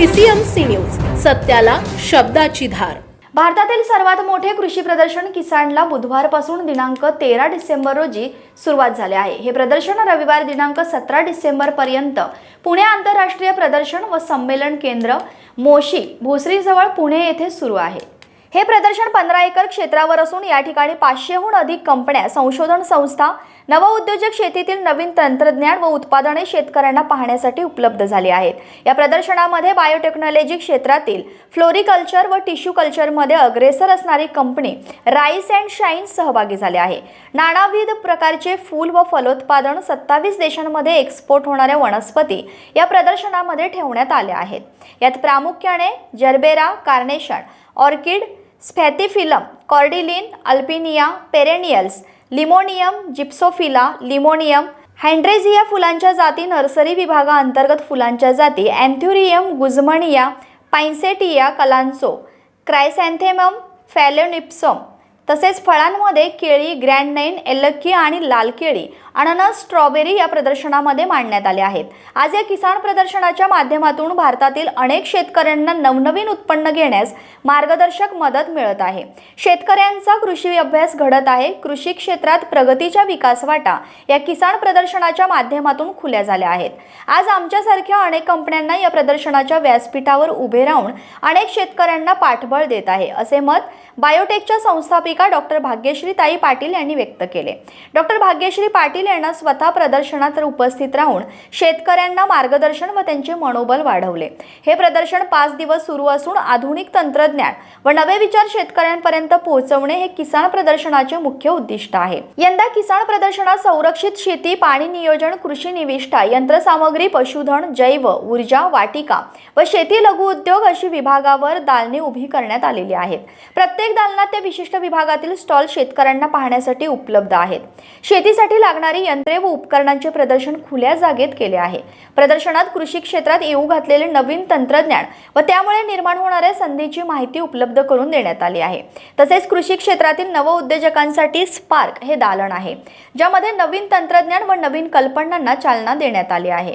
PCMC news सत्याला शब्दाची धार. भारतातील सर्वात मोठे कृषी प्रदर्शन किसानला बुधवारपासून दिनांक तेरा डिसेंबर रोजी सुरुवात झाले आहे. हे प्रदर्शन रविवार दिनांक सतरा डिसेंबर पर्यंत पुणे आंतरराष्ट्रीय प्रदर्शन व संमेलन केंद्र मोशी भोसरीजवळ पुणे येथे सुरू आहे. हे प्रदर्शन पंधरा एकर क्षेत्रावर असून या ठिकाणी पाचशेहून अधिक कंपन्या संशोधन संस्था नवउद्योजक शेतीतील नवीन तंत्रज्ञान व उत्पादने शेतकऱ्यांना पाहण्यासाठी उपलब्ध झाली आहेत. या प्रदर्शनामध्ये बायोटेक्नॉलॉजी क्षेत्रातील फ्लोरिकल्चर व टिश्यू कल्चरमध्ये अग्रेसर असणारी कंपनी राईस अँड शाईन सहभागी झाले आहे. नानाविध प्रकारचे फूल व फलोत्पादन सत्तावीस देशांमध्ये एक्सपोर्ट होणाऱ्या वनस्पती या प्रदर्शनामध्ये ठेवण्यात आल्या आहेत. यात प्रामुख्याने gerbera carnation orchid spathiphyllum cordyline alpinia perennials limonium gypsophila limonium hydrangea फुलांच्या जाती नर्सरी विभागाअंतर्गत फुलांच्या जाती अँथ्युरियम गुजमनिया पाइन्सेटिया कलांचो क्रायसॅन्थेमम फॅलोनिप्सम तसेच फळांमध्ये केळी ग्रँड नाईन एलक्की आणि लाल केळी अननस स्ट्रॉबेरी या प्रदर्शनामध्ये मांडण्यात आले आहेत. आज या किसान प्रदर्शनाच्या माध्यमातून भारतातील अनेक शेतकऱ्यांना नवनवीन उत्पन्न घेण्यास मार्गदर्शक मदत मिळत आहे. शेतकऱ्यांचा कृषी अभ्यास घडत आहे. कृषी क्षेत्रात प्रगतीच्या विकास वाटा या किसान प्रदर्शनाच्या माध्यमातून खुल्या झाल्या आहेत. आज आमच्यासारख्या अनेक कंपन्यांना या प्रदर्शनाच्या व्यासपीठावर उभे राहून अनेक शेतकऱ्यांना पाठबळ देत आहे असे मत बायोटेकच्या संस्थापिका डॉक्टर भाग्यश्री ताई पाटील यांनी व्यक्त केले. डॉक्टर भाग्यश्री पाटील यांना स्वतः प्रदर्शनात उपस्थित राहून शेतकऱ्यांना मार्गदर्शन व त्यांचे मनोबल वाढवले. हे प्रदर्शन पाच दिवस सुरू असून आधुनिक तंत्रज्ञान व नवे विचार शेतकऱ्यांपर्यंत पोहोचवणे हे किसान प्रदर्शनाचे मुख्य उद्दिष्ट आहे. यंदा किसान प्रदर्शनात संरक्षित शेती पाणी नियोजन कृषी निविष्ठा यंत्रसामग्री पशुधन जैव ऊर्जा वाटिका व शेती लघु उद्योग अशी विभागावर दालने उभी करण्यात आलेली आहेत. प्रत्येक दालनात ते विशिष्ट विभाग भागातील स्टॉल शेतकऱ्यांना पाहण्यासाठी उपलब्ध आहेत. शेतीसाठी लागणारी यंत्रे व उपकरणांचे प्रदर्शन खुल्या जागेत केले आहे. प्रदर्शनात कृषी क्षेत्रात येऊ घातलेले नवीन तंत्रज्ञान व त्यामुळे निर्माण होणाऱ्या संधीची माहिती उपलब्ध करून देण्यात आली आहे. तसेच कृषी क्षेत्रातील नवउद्योजकांसाठी स्पार्क हे दालन आहे ज्यामध्ये नवीन तंत्रज्ञान व नवीन कल्पनांना चालना देण्यात आली आहे.